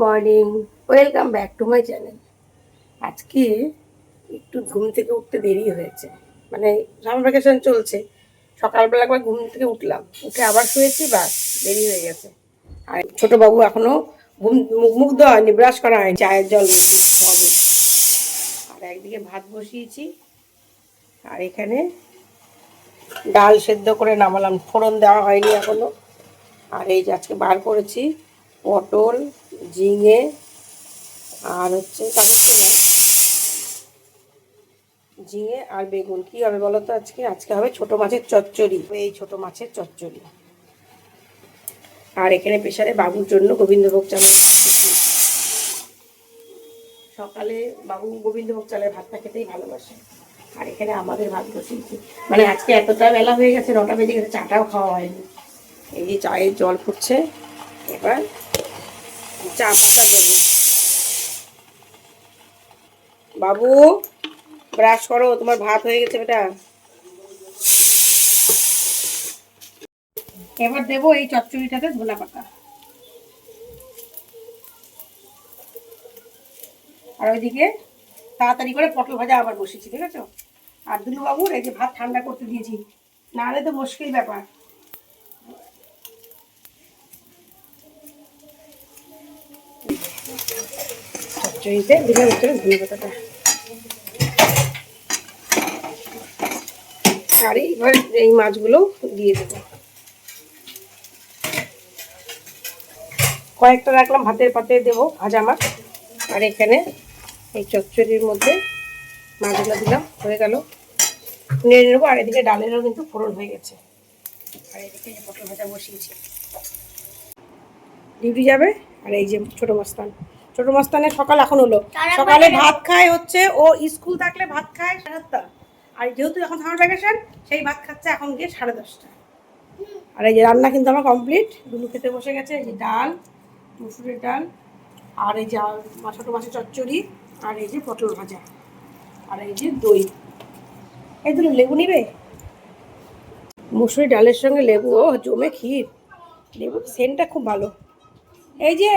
Morning, welcome back to my channel. আজকে একটু ঘুম থেকে উঠতে দেরি হয়েছে। মানে সামার ভ্যাকেশন চলছে। সকালবেলা একবার ঘুম থেকে উঠলাম। উঠে আবার শুয়েছি, বাস, দেরি হয়ে গেছে। আর ছোট বাবু এখনও ঘুম, মুখ মুখ দেওয়া হয়নি ব্রাশ করা হয়নি, চায়ের জল হবে আর একদিকে ভাত বসিয়েছি। আর এখানে ডাল সেদ্ধ করে নামালাম। ফোড়ন দেওয়া হয়নি এখনও আর এই যে আজকে বার করেছি পটল, ঝিঙে, আর হচ্ছে ঝিঙে আর বেগুন। কি হবে বলো তো আজকে? আজকে হবে ছোট মাছের চচ্চড়ি। এই ছোট মাছের চচ্চড়ি। আর এখানে প্রেশারে বাবুর জন্য গোবিন্দভোগ বসিয়েছি। সকালে বাবু গোবিন্দভোগ চালের ভাতটা খেতেই ভালোবাসে। আর এখানে আমাদের ভাত বসিয়েছি মানে আজকে এতটা বেলা হয়ে গেছে, নটা বেজে গেছে, চাটাও খাওয়া হয়নি। এই যে চায়ের জল ফুটছে। এবার চা পাতা দেবো বাবু, ব্রাশ করো, তোমার ভাত হয়ে গেছে বেটা। এবার দেবো এই চচ্চড়িটাতে ধনা পাতা আর ওইদিকে তাড়াতাড়ি করে পটল ভাজা আবার বসেছি ঠিক আছে? আর দুলু বাবুর এই যে ভাত ঠান্ডা করতে দিয়েছি, নাহলে তো মুশকিল ব্যাপার। ভিতরে পাতাটা। আর এইবার এই মাছগুলো দিয়ে দেবো। কয়েকটা রাখলাম, ভাতের পাতে দেবো ভাজা মাছ। আর এখানে এই চচ্চড়ির মধ্যে মাছগুলো দিলাম, হয়ে গেল। নেড়ে নেব, আর এদিকে ডালেরও কিন্তু ফোড়ন হয়ে গেছে। আর এদিকে পটল ভাজা বসিয়েছি। ডিউটি যাবে, আর এই যে ছোট মাস্তান ছোট মাস্তানের সকাল এখন হলো। সকালে ভাত খায় হচ্ছে ও স্কুল থাকলে ভাত খায় সাড়ে সাতটা আর যেহেতু এখন সামার ভ্যাকেশন সেই ভাত খাচ্ছে এখন গিয়ে সাড়ে দশটা। আর এই যে রান্না কিন্তু আমার কমপ্লিট দুলু খেতে বসে গেছে এই যে ডাল মুসুরের ডাল আর এই যে ছোটো মাছের চচ্চড়ি আর এই যে পটল ভাজা আর এই যে দই। এই দুটো লেবু নিবে? মুসুরি ডালের সঙ্গে লেবু ও জমে ক্ষীর। লেবু সেন্টটা খুব ভালো। এই যে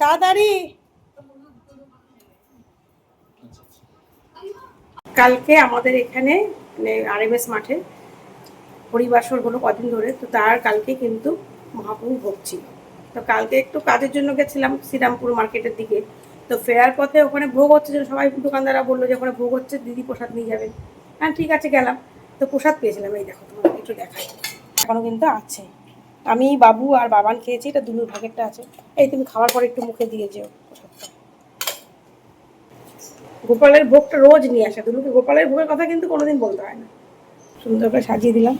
তাড়াতাড়ি। কালকে আমাদের এখানে মানে আরএমএস মাঠে পরিবাসর হলো কদিন ধরে, তো তার কালকে কিন্তু মহাপ্রভু ভোগ ছিল। তো কালকে একটু কাজের জন্য গেছিলাম শ্রীরামপুর মার্কেটের দিকে। তো ফেরার পথে ওখানে ভোগ হচ্ছে সবাই দোকানদাররা বলল যে ওখানে ভোগ হচ্ছে, দিদি প্রসাদ নিয়ে যাবেন। হ্যাঁ ঠিক আছে, গেলাম। তো প্রসাদ পেয়েছিলাম, এই দেখো তোমার একটু দেখাই। এখনও কিন্তু আছে। আমি, বাবু আর বাবান খেয়েছি, এটা দুলুর ভাগেরটা আছে। এই তুমি খাওয়ার পরে একটু মুখে দিয়ে যেও। গোপালের ভোগটা রোজ নিয়ে আসে। দুলুকে গোপালের ভোগের কথা কিন্তু কোনোদিন বলতে হয় না। সুন্দর করে সাজিয়ে দিলাম।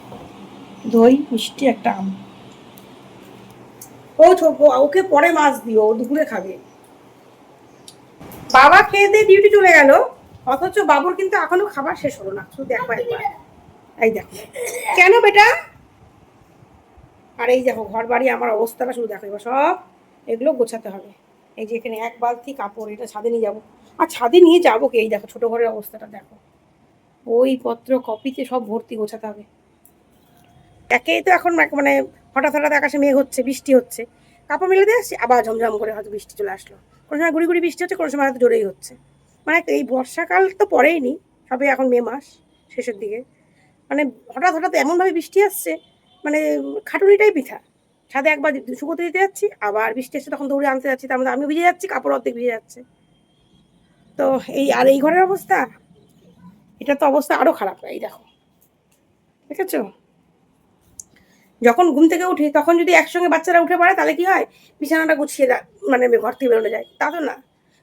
দই, মিষ্টি, একটা আম। ও ছোট ওকে পরে মাছ দিও, ও দুপুরে খাবে। বাবা খেয়ে দিয়ে ডিউটি চলে গেল। অথচ বাবুর কিন্তু এখনও খাবার শেষ হলো না। শুধু দেখো একবার। এই দেখো। কেন বেটা? আর এই দেখো, ঘর বাড়ি, আমার অবস্থাটা শুধু দেখো। এবার সব এগুলো গোছাতে হবে। এই যে এখানে এক বালতি কাপড়, এটা ছাদে নিয়ে যাব। আর ছাদে নিয়ে যাব কি? এই দেখো, ছোট ঘরের অবস্থাটা দেখো। বইপত্র, কপিতে সব ভর্তি গোছাতে হবে। একেই তো এখন মানে হঠাৎ হঠাৎ আকাশে মেঘ হচ্ছে, বৃষ্টি হচ্ছে। কাপড় মেলে দিয়ে আসছি, আবার ঝমঝম করে হয়তো বৃষ্টি চলে আসলো। কোনো সময় গুড়ি গুড়ি বৃষ্টি হচ্ছে, কোনো সময় হয়তো জোরেই হচ্ছে। মানে এই বর্ষাকাল তো পরেই নি সবে এখন মে মাস, শেষের দিকে। মানে হঠাৎ হঠাৎ এমনভাবে বৃষ্টি আসছে মানে খাটুনিটাই পিঠা। ছাদে একবার শুকোতে দিতে যাচ্ছি, আবার বৃষ্টি এসে তখন দৌড়ে আনতে যাচ্ছি, তার মধ্যে আমি ভিজে যাচ্ছি, কাপড় অর্ধেক ভিজে যাচ্ছে। তো এই, আর এই ঘরের অবস্থা এটা তো অবস্থা আরও খারাপ, এই দেখো। দেখেছ? যখন ঘুম থেকে উঠি, তখন যদি একসঙ্গে বাচ্চারা উঠে পড়ে, তাহলে কি হয়? বিছানাটা গুছিয়ে মানে ঘর থেকে বেরোনো যায়। তা তো না।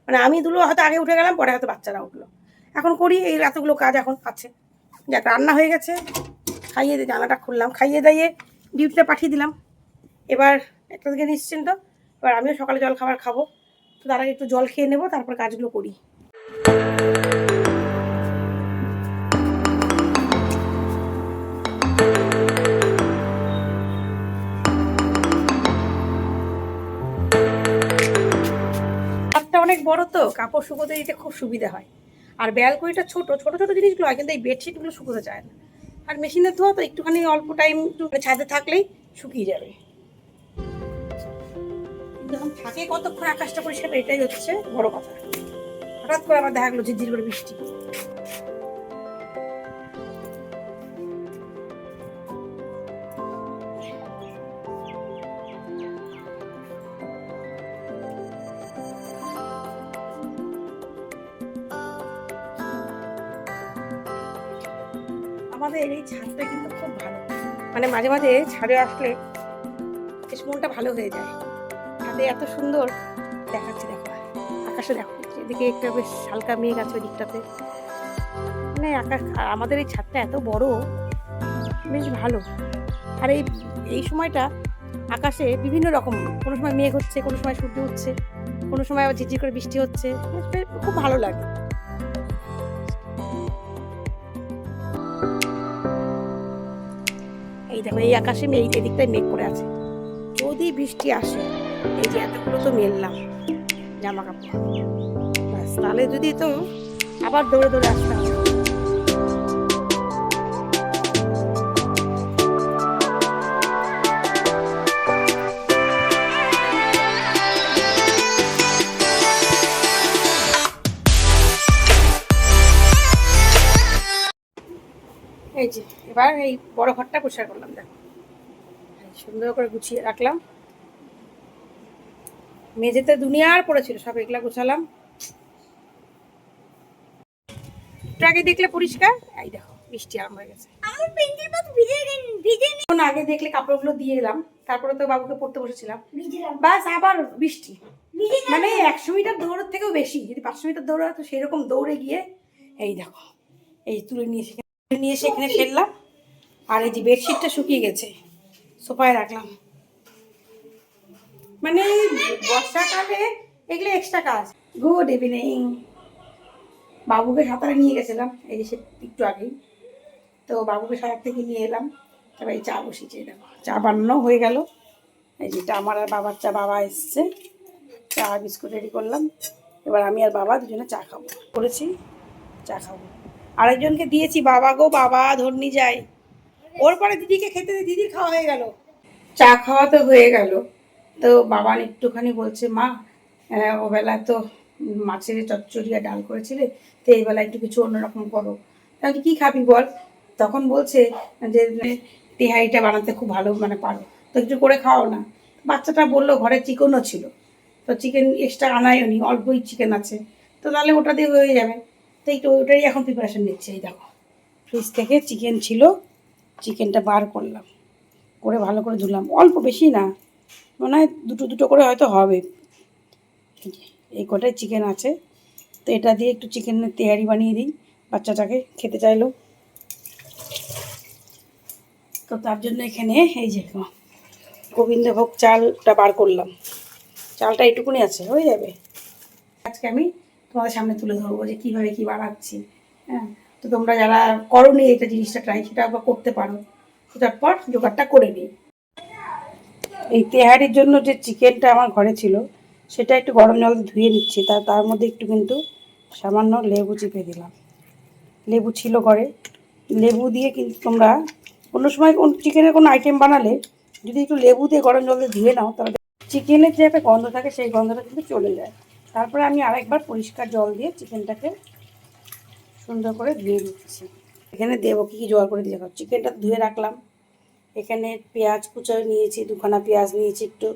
মানে আমি দুলো হয়তো আগে উঠে গেলাম, পরে হয়তো বাচ্চারা উঠল। এখন করি, এই এতগুলো কাজ এখন আছে। যাক, রান্না হয়ে গেছে। খাইয়ে দিয়ে জানাটা খুললাম, খাইয়ে দাইয়ে ডিউটিতে পাঠিয়ে দিলাম। এবার একটা দিকে নিশ্চিন্ত, এবার আমিও সকালে জল খাবার খাব। তো তার আগে একটু জল খেয়ে নেব, তারপর কাজগুলো করি। অনেক বড় তো, কাপড় শুকোতে দিতে খুব সুবিধা হয়। আর ব্যালকনিটা ছোট ছোট ছোট জিনিসগুলো হয়, কিন্তু এই বেডশিটগুলো শুকোতে চায় না। আর মেশিনে ধোয়া তো একটুখানি অল্প টাইম একটু ছাদে থাকলেই শুকিয়ে যাবে। যখন থাকে কতক্ষণ আকাশটা পরিষ্কার, এটাই হচ্ছে বড় কথা। হঠাৎ করে আবার দেখা গেলো ঝিরঝির করে বৃষ্টি। আমাদের এই ছাদটা কিন্তু খুব ভালো। মানে মাঝে মাঝে ছাদে আসলে বেশ মনটা ভালো হয়ে যায়। ছাদে এত সুন্দর দেখাচ্ছে দেখো আকাশে দেখো। এদিকে একটা বেশ হালকা মেঘ আছে ওই দিকটাতে। মানে আকাশ আমাদের এই ছাদটা এত বড়, বেশ ভালো। আর এই এই সময়টা আকাশে বিভিন্ন রকম, কোনো সময় মেঘ হচ্ছে, কোনো সময় সূর্য উঠছে, কোনো সময় আবার ঝিরঝির করে বৃষ্টি হচ্ছে। খুব ভালো লাগে। এই দেখো, এই আকাশে এই এদিকটায় মেঘ করে আছে। যদি বৃষ্টি আসে, এই যে এতগুলো তো মেললাম জামা কাপড় ব্যাস, তাহলে যদি তো আবার দৌড়ে দৌড়ে আসতে হবে। যে এবার এই বড় ঘরটা পরিষ্কার করলাম দেখো। সুন্দর করে গুছিয়ে রাখলাম। মেঝেতে দুনিয়ার পড়েছিল সব এগুলা গুছালাম। আগে দেখলে পরিষ্কার? এই দেখো বৃষ্টি আরম্ভ হয়ে গেছে। আগে দেখলে কাপড়গুলো দিয়ে এলাম। তারপরে তো বাবুকে পড়তে বসেছিলাম। বাস আবার বৃষ্টি। মানে একশো মিটার দৌড়ের থেকেও বেশি। যদি পাঁচশো মিটার দৌড়া তো সেরকম দৌড়ে গিয়ে এই দেখো এই তুলে নিয়ে নিয়ে এসে এখানে ফেললাম। আর এই যে বেডশিটটা শুকিয়ে গেছে। সোফায় রাখলাম। মানে বর্ষাকালে এগুলো এক্সট্রা কাজ। গুড ইভিনিং বাবুকে সাঁতারে নিয়ে গেছিলাম। এই যে একটু আগেই। তো বাবুকে সাঁতার থেকে নিয়ে এলাম। তারপর এই চা বসিয়েছি দেখো। চা বানানো হয়ে গেল। এই যেটা আমার আর বাবার চা, বাবা এসছে। চা, বিস্কুট রেডি করলাম। এবার আমি আর বাবা দুজনে চা খাব। করেছি। চা খাব। আরেকজনকে দিয়েছি বাবা গো বাবা ধর্নি যাই। ওর পরে দিদিকে খেতে দিদির খাওয়া হয়ে গেল। চা খাওয়া তো হয়ে গেল। তো বাবা একটুখানি বলছে মা আহ, ও বেলা তো মাছের চচ্চড়ি আর ডাল করেছিলে তো এই বেলা একটু কিছু অন্যরকম করো। তাহলে কি খাবি বল? তখন বলছে যে তেহারিটা বানাতে খুব ভালো মানে পারো। তো কিছু করে খাও না। বাচ্চাটা বলল ঘরে চিকেনও ছিল। তো চিকেন এক্সট্রা আনায়ও নি অল্পই চিকেন আছে। তো তাহলে ওটা দিয়ে হয়ে যাবে। তো একটু এখন প্রিপারেশন নিচ্ছে, এই দেখো। ফ্রিজ থেকে চিকেন ছিল চিকেনটা বার করলাম। করে ভালো করে ধুলাম। অল্প বেশি না, মনে হয় দুটো দুটো করে হয়তো হবে। এই কটাই চিকেন আছে। তো এটা দিয়ে একটু চিকেনের তেহারি বানিয়ে দিই, বাচ্চাটাকে খেতে চাইলো। তো তার জন্য এখানে এই যে গোবিন্দভোগ চালটা বার করলাম। চালটা এইটুকুনি আছে, হয়ে যাবে। আজকে আমি তোমাদের সামনে তুলে ধরবো যে কীভাবে কী বানাচ্ছি হ্যাঁ? তো তোমরা যারা করনি এটা জিনিসটা ট্রাই সেটা আবার করতে পারো। তারপর জোগাড়টা করে নিই। এই তেহারির জন্য যে চিকেনটা আমার ঘরে ছিল, সেটা একটু গরম জল ধুয়ে নিচ্ছি। তা, তার মধ্যে একটু কিন্তু সামান্য লেবু চিপে দিলাম। লেবু ছিল ঘরে। লেবু দিয়ে কিন্তু তোমরা কোনো সময় কোন চিকেনের কোনো আইটেম বানালে, যদি একটু লেবু দিয়ে গরম জল দিয়ে ধুয়ে নাও, তাহলে চিকেনের যে একটা গন্ধ থাকে, সেই গন্ধটা কিন্তু চলে যায়। তারপরে আমি আরেকবার পরিষ্কার জল দিয়ে চিকেনটাকে সুন্দর করে ধুয়ে দিচ্ছি এখানে দেবো কী কী জোগাড় করে দিয়ে চিকেনটা ধুয়ে রাখলাম। এখানে পেঁয়াজ কুচো নিয়েছি, দুখানা পেঁয়াজ নিয়েছি একটু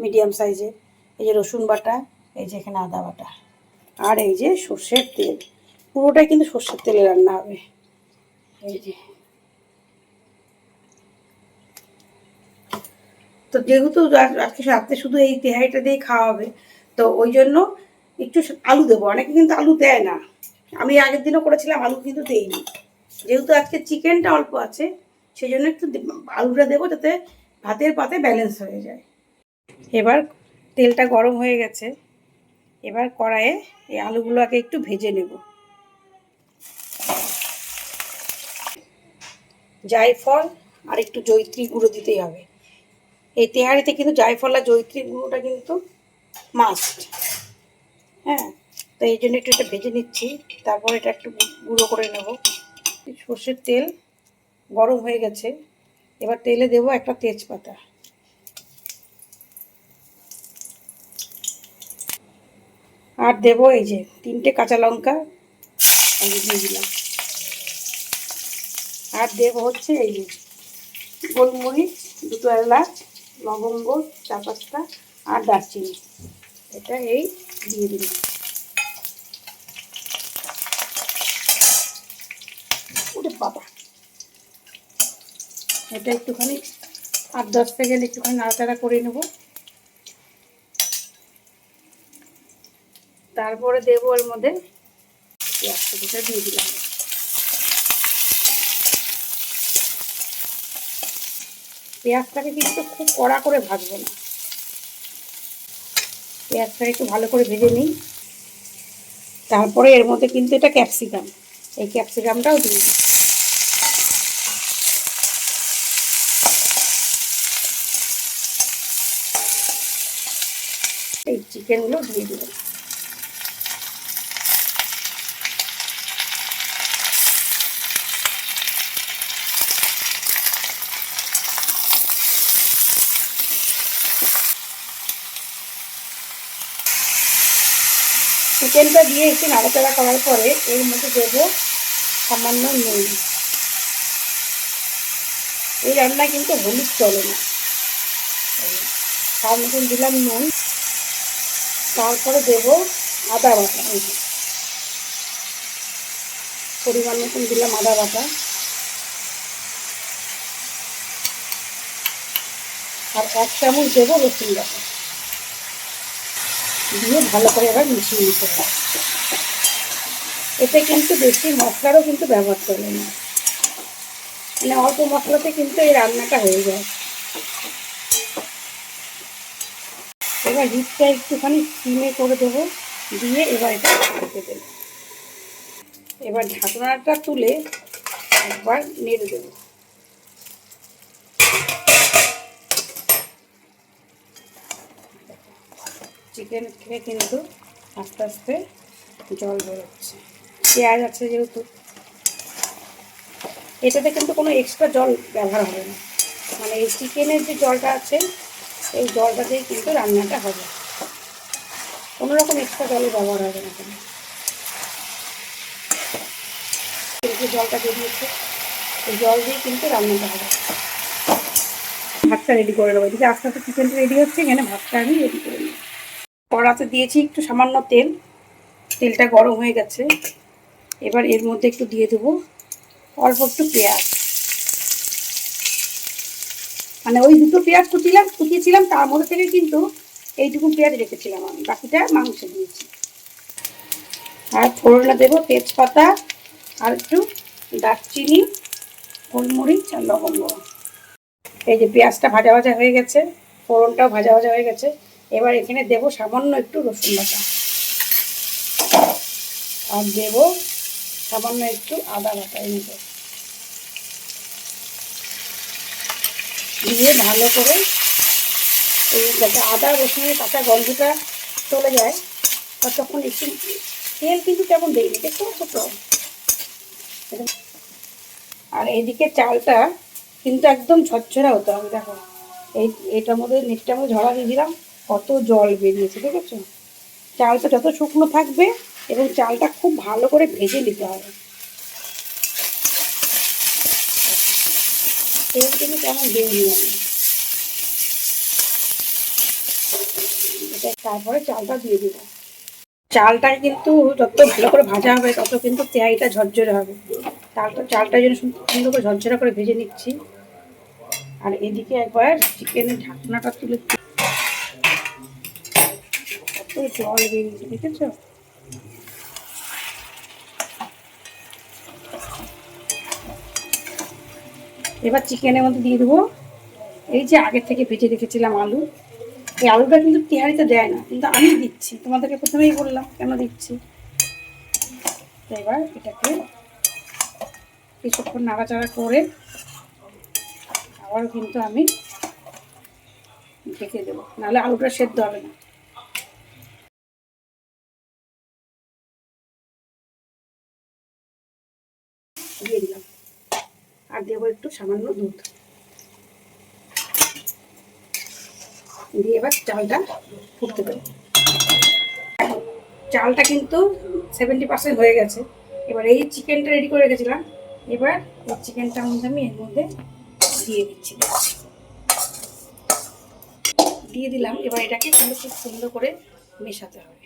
মিডিয়াম সাইজে। এই যে রসুন বাটা, এই যে এখানে আদা বাটা। আর এই যে সর্ষের তেল, পুরোটাই কিন্তু সর্ষের তেলে রান্না হবে। এই যে। তো যেহেতু আজ- আজকে রাত্রে শুধু এই তেহারিটা দিয়ে খাওয়া হবে তো ওই জন্য একটু আলু দেবো। অনেকে কিন্তু আলু দেয় না। আমি আগের দিনও করেছিলাম, আলু কিন্তু দেইনি। যেহেতু আজকে চিকেনটা অল্প আছে সেই জন্য একটু আলুটা দেবো যাতে ভাতের পাতে ব্যালেন্স হয়ে যায়। এবার তেলটা গরম হয়ে গেছে। এবার কড়াইয়ে এই আলুগুলো আগে একটু ভেজে নেব। জায়ফল আর একটু জৈত্রী গুঁড়ো দিতেই হবে। এই তেহারিতে কিন্তু জায়ফল আর জৈত্রী গুঁড়োটা কিন্তু মাস্ট হ্যাঁ তো এই জন্য একটু এটা ভেজে নিচ্ছি। তারপর এটা একটু গুঁড়ো করে নেব। সর্ষের তেল গরম হয়ে গেছে। এবার তেলে দেবো একটা তেজপাতা। আর দেবো এই যে তিনটে কাঁচা লঙ্কা। দিয়ে দিলাম। আর দেবো হচ্ছে এই যে গোলমরিচ, দুটো এলাচ, লবঙ্গ, চার পাঁচটা, আর দারচিনি। এটা এই দিয়ে দিলাম। বাবা এটা একটুখানি আট দশ সেকেন্ড একটুখানি নাড়াচাড়া করে নেব। তারপরে দেবো ওর মধ্যে পেঁয়াজ কুচিটা দিয়ে দিলাম। পেঁয়াজটাকে কিন্তু খুব কড়া করে ভাজবো না। পেঁয়াজটাকে একটু ভালো করে ভেজে নিই। তারপরে এর মধ্যে কিন্তু এটা ক্যাপসিকাম এই ক্যাপসিকামটাও দিই। এই চিকেনগুলো দিয়ে দেবো চিকেনটা দিয়ে একটু নাড়াচাড়া করার পরে এর মধ্যে দেবো সামান্য নুন। এই রান্না কিন্তু হলুদ চলে না। তার মতন দিলাম নুন। তারপরে দেব আদা বাটা। পরিমাণ মতন দিলাম আদা বাটা। আর এক চামচ দেবো রসুন বাটা। দিয়ে ভালো করে এবার মিশিয়ে নিতে হবে। এতে কিন্তু বেশি মশলারও কিন্তু ব্যবহার করবে না। মানে অল্প মশলাতে কিন্তু এই রান্নাটা হয়ে যায়। এবার হিটটা একটুখানি স্টিমে করে দেবো, দিয়ে এবার এটা ঢেকে দেবো। এবার ঢাকনাটা তুলে একবার নেড়ে দেবো। চিকেন থেকে কিন্তু আস্তে আস্তে জল বেরোচ্ছে। পেঁয়াজ আছে যেহেতু। এটাতে কিন্তু কোনো এক্সট্রা জল ব্যবহার হবে না। মানে এই চিকেনের যে জলটা আছে, এই জলটা দিয়ে কিন্তু রান্নাটা হবে। কোনো রকম এক্সট্রা জলের ব্যবহার হবে না কোনো। জলটা বেরিয়েছে, এই জল দিয়ে কিন্তু রান্নাটা হবে। ভাতটা রেডি করে নেব। এদিকে আস্তে আস্তে চিকেনটা রেডি হচ্ছে, এখানে ভাতটা আমি রেডি করে নিই কড়াতে দিয়েছি একটু সামান্য তেল। তেলটা গরম হয়ে গেছে। এবার এর মধ্যে একটু দিয়ে দেবো অল্প একটু পেঁয়াজ। মানে ওই দুটো পেঁয়াজ কুচিলাম, কুচিয়েছিলাম, তার মধ্যে থেকে কিন্তু এইটুকু পেঁয়াজ রেখেছিলাম আমি। বাকিটা মাংস দিয়েছি। আর ফোড়না দেবো তেজপাতা আর একটু দারচিনি, গোলমরিচ আর লবঙ্গ। এই যে পেঁয়াজটা ভাজা ভাজা হয়ে গেছে, ফোড়নটাও ভাজা ভাজা হয়ে গেছে। এবার এখানে দেবো সামান্য একটু রসুন বাটা। আর দেবো সামান্য একটু আদা বাটা মতো দিয়ে ভালো করে এই যাতে আদা রসুনের কাঁচা গন্ধটা চলে যায় তখন একটু তেল কিন্তু তেমন দেয়নি দেখতে পাচ্ছ তো আর এইদিকে চালটা কিন্তু একদম ঝরঝরা হতে হবে, দেখো। এই, এটার মধ্যে নেকটার মধ্যে ঝরা দিয়ে দিলাম। কত জল বেরিয়েছে, দেখেছ? চালটা যত শুকনো থাকবে এবং চালটা খুব ভালো করে ভেজে নিতে হবে। তেল কেমন বেরিয়ে এটা তারপরে চালটা দিয়ে দিব চালটাকে কিন্তু যত ভালো করে ভাজা হবে, তত কিন্তু তেয়াইটা ঝরঝরে হবে। চালটা চালটা যেন সুন্দর করে ঝরঝরা করে ভেজে নিচ্ছি। আর এদিকে একবার চিকেনের ঢাকনাটা তুলে জল বেরিয়েছে দেখেছ? এবার চিকেনের মধ্যে দিয়ে দেবো। এই যে আগে থেকে ভেজে রেখেছিলাম আলু, এই আলুটা কিন্তু তিহারিতে দেয় না, কিন্তু আমি দিচ্ছি, তোমাদেরকে প্রথমেই বললাম কেন দিচ্ছি। এবার এটাকে কিছুক্ষণ নাড়াচাড়া করে আবারও কিন্তু আমি ঢেকে দেবো, নাহলে আলুটা সেদ্ধ হবে না। দেবো একটু সামান্য দুধ। দিয়ে এবার চালটা ফুটতে দেবো। চালটা কিন্তু সেভেন্টি পার্সেন্ট হয়ে গেছে। এবার এই চিকেনটা রেডি করে রেখেছিলাম। এবার এই চিকেনটার মধ্যে আমি এর মধ্যে দিয়ে দিচ্ছি। দিয়ে দিলাম, এবার এটাকে কিন্তু খুব সুন্দর করে মেশাতে হবে।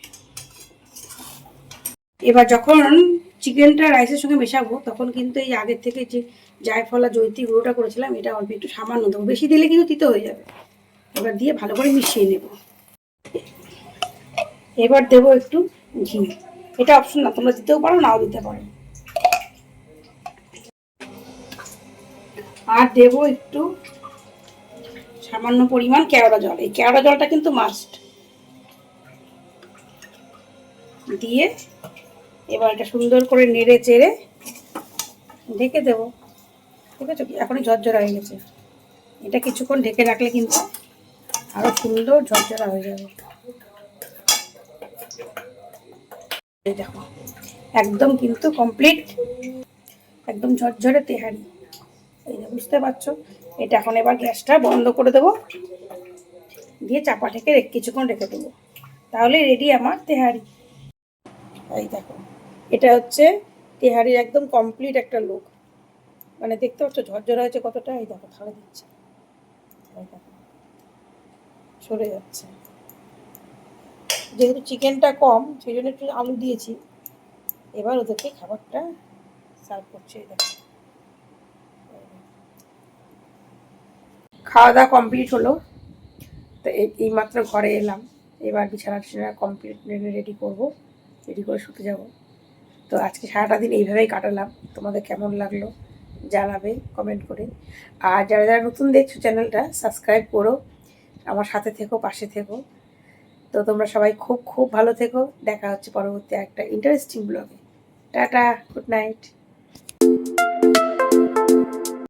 এবার যখন চিকেনটা রাইসের সঙ্গে মেশাবো, তখন কিন্তু এই আগের থেকে যে জায়ফলা জৈতি গুঁড়োটা করেছিলাম, এটা অল্প একটু সামান্য দেবো। বেশি দিলে কিন্তু তিতো হয়ে যাবে। এবার দিয়ে ভালো করে মিশিয়ে নেব। এবার দেবো একটু ঘি। এটা অপশন না, তোমরা দিতেও পারো, নাও দিতে পারো। আর দেবো একটু সামান্য পরিমাণ কেওড়া জল। এই কেওড়া জলটা কিন্তু মাস্ট দিয়ে এবার এটা সুন্দর করে নেড়ে চেড়ে ঢেকে দেবো। ঠিক আছে? এখনই ঝরঝরা হয়ে গেছে। এটা কিছুক্ষণ ঢেকে রাখলে কিন্তু আরও সুন্দর ঝরঝরা হয়ে যাবে। দেখো, একদম কিন্তু কমপ্লিট একদম ঝরঝরে তেহারি। এই যে বুঝতে পারছ? এটা এখন এবার গ্যাসটা বন্ধ করে দেবো। দিয়ে চাপা ঢেকে কিছুক্ষণ রেখে দেবো। তাহলে রেডি আমার তেহারি। এই দেখো, এটা হচ্ছে তেহারির একদম কমপ্লিট একটা লুক মানে দেখতে পাচ্ছ, ঝরঝরা হয়েছে কতটা? এই দেখো, থালা দিচ্ছে। সরে যাচ্ছে। যেহেতু চিকেনটা কম, সেই জন্য একটু আলু দিয়েছি। এবার ওদেরকে খাবারটা সার্ভ করছে, এই খাওয়া দাওয়া কমপ্লিট হলো। তো এই- এইমাত্র ঘরে এলাম। এবার বিছানা টিছানা কমপ্লিট রেডি করব। রেডি করে শুতে যাব। তো আজকে সারাটা দিন এইভাবেই কাটালাম। তোমাদের কেমন লাগল? জানাবে কমেন্ট করে। আর যারা যারা নতুন দেখছ চ্যানেলটা সাবস্ক্রাইব করো। আমার সাথে থেকো, পাশে থেকো। তো তোমরা সবাই খুব খুব ভালো থেকো। দেখা হচ্ছে পরবর্তী একটা ইন্টারেস্টিং ব্লগে টাটা গুড নাইট